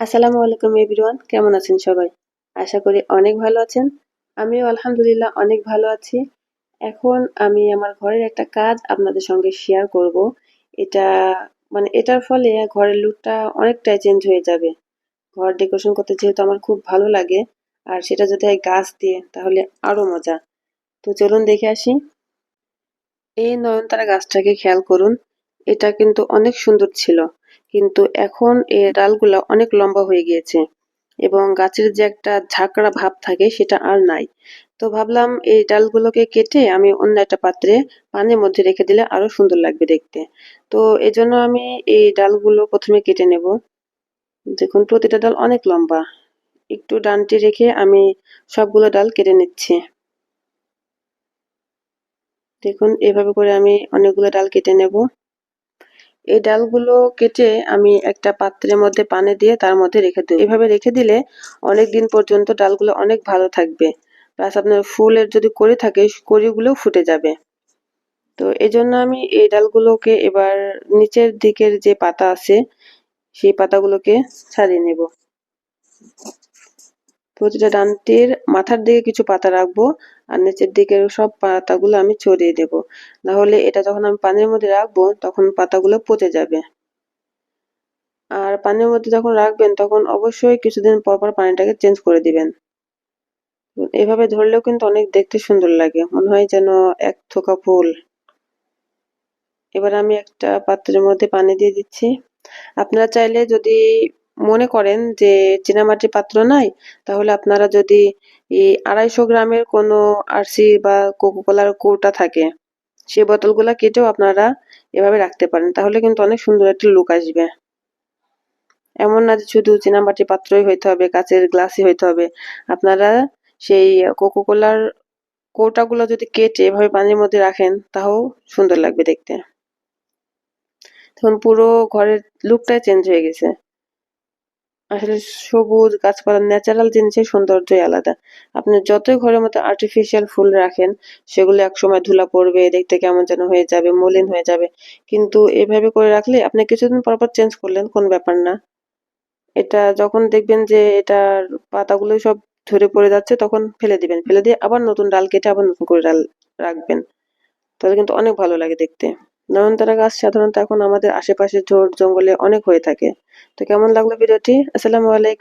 আসসালামু আলাইকুম এভরিওয়ান, কেমন আছেন সবাই? আশা করি অনেক ভালো আছেন। আমিও আলহামদুলিল্লাহ অনেক ভালো আছি। এখন আমি আমার ঘরের একটা কাজ আপনাদের সঙ্গে শেয়ার করব। এটা মানে এটার ফলে ঘরের লুকটা অনেকটাই চেঞ্জ হয়ে যাবে। ঘর ডেকোরেশন করতে যেহেতু আমার খুব ভালো লাগে, আর সেটা যদি হয় গাছ দিয়ে, তাহলে আরও মজা। তো চলুন দেখে আসি। এই নয়নতারা গাছটাকে খেয়াল করুন। এটা কিন্তু অনেক সুন্দর ছিল। কিন্তু এখন এর ডালগুলো অনেক লম্বা হয়ে গিয়েছে এবং গাছের যে একটা ঝাঁকড়া ভাব থাকে সেটা আর নাই। তো ভাবলাম এই ডালগুলোকে কেটে আমি অন্য একটা পাত্রে পানির মধ্যে রেখে দিলে আরও সুন্দর লাগবে দেখতে। তো এজন্য আমি এই ডালগুলো প্রথমে কেটে নেব। দেখুন, প্রতিটা ডাল অনেক লম্বা। একটু ডানটি রেখে আমি সবগুলো ডাল কেটে নিচ্ছি। দেখুন, এভাবে করে আমি অনেকগুলো ডাল কেটে নেব। এই ডালগুলো কেটে আমি একটা পাত্রের মধ্যে পানি দিয়ে তার মধ্যে রেখে দেবো। এভাবে রেখে দিলে অনেক দিন পর্যন্ত ডালগুলো অনেক ভালো থাকবে। প্লাস আপনার ফুলের যদি কড়ি থাকে কড়িগুলো ফুটে যাবে। তো এই জন্য আমি এই ডালগুলোকে এবার নিচের দিকের যে পাতা আছে, সেই পাতাগুলোকে ছাড়িয়ে নেব। প্রতিটা ডানটির মাথার দিকে কিছু পাতা রাখব আর নিচের দিকের সব পাতাগুলো আমি ছড়িয়ে দেব। নাহলে এটা যখন আমি পানির মধ্যে রাখব, তখন পাতাগুলো পচে যাবে। আর পানির মধ্যে যখন রাখবেন, তখন অবশ্যই কিছুদিন পর পর পানিটাকে চেঞ্জ করে দিবেন। এভাবে ধরলেও কিন্তু অনেক দেখতে সুন্দর লাগে। মনে হয় যেন এক থোকা ফুল। এবার আমি একটা পাত্রের মধ্যে পানি দিয়ে দিচ্ছি। আপনারা চাইলে যদি মনে করেন যে চীনামাটির পাত্র নাই, তাহলে আপনারা যদি এই আড়াইশো গ্রামের কোনো আরসি বা কোকোকোলার কৌটা থাকে সেই বোতলগুলো কেটেও আপনারা এভাবে রাখতে পারেন, তাহলে কিন্তু অনেক সুন্দর একটা লুক আসবে। এমন না যে শুধু চীনামাটির পাত্রই হইতে হবে কাচের গ্লাসই হইতে হবে। আপনারা সেই কোকোকোলার কৌটাগুলো যদি কেটে এভাবে পানির মধ্যে রাখেন, তাও সুন্দর লাগবে দেখতে। তখন পুরো ঘরের লুকটাই চেঞ্জ হয়ে গেছে। আসলে সবুজ গাছপালা ন্যাচারাল জিনিসের সৌন্দর্যই আলাদা। আপনি যতই ঘরের মধ্যে আর্টিফিশিয়াল ফুল রাখেন, সেগুলো একসময় ধুলা পড়বে, দেখতে কেমন যেন হয়ে যাবে, মলিন হয়ে যাবে। কিন্তু এভাবে করে রাখলে আপনি কিছুদিন পর পর চেঞ্জ করলেন, কোন ব্যাপার না। এটা যখন দেখবেন যে এটার পাতাগুলো সব ঝরে পড়ে যাচ্ছে, তখন ফেলে দিবেন। ফেলে দিয়ে আবার নতুন ডাল কেটে আবার নতুন করে ডাল রাখবেন। তাহলে কিন্তু অনেক ভালো লাগে দেখতে। নয়নতারা গাছ সাধারণত এখন আমাদের আশেপাশে ঝোড় জঙ্গলে অনেক হয়ে থাকে। তো কেমন লাগল ভিডিওটি? আসসালামু আলাইকুম।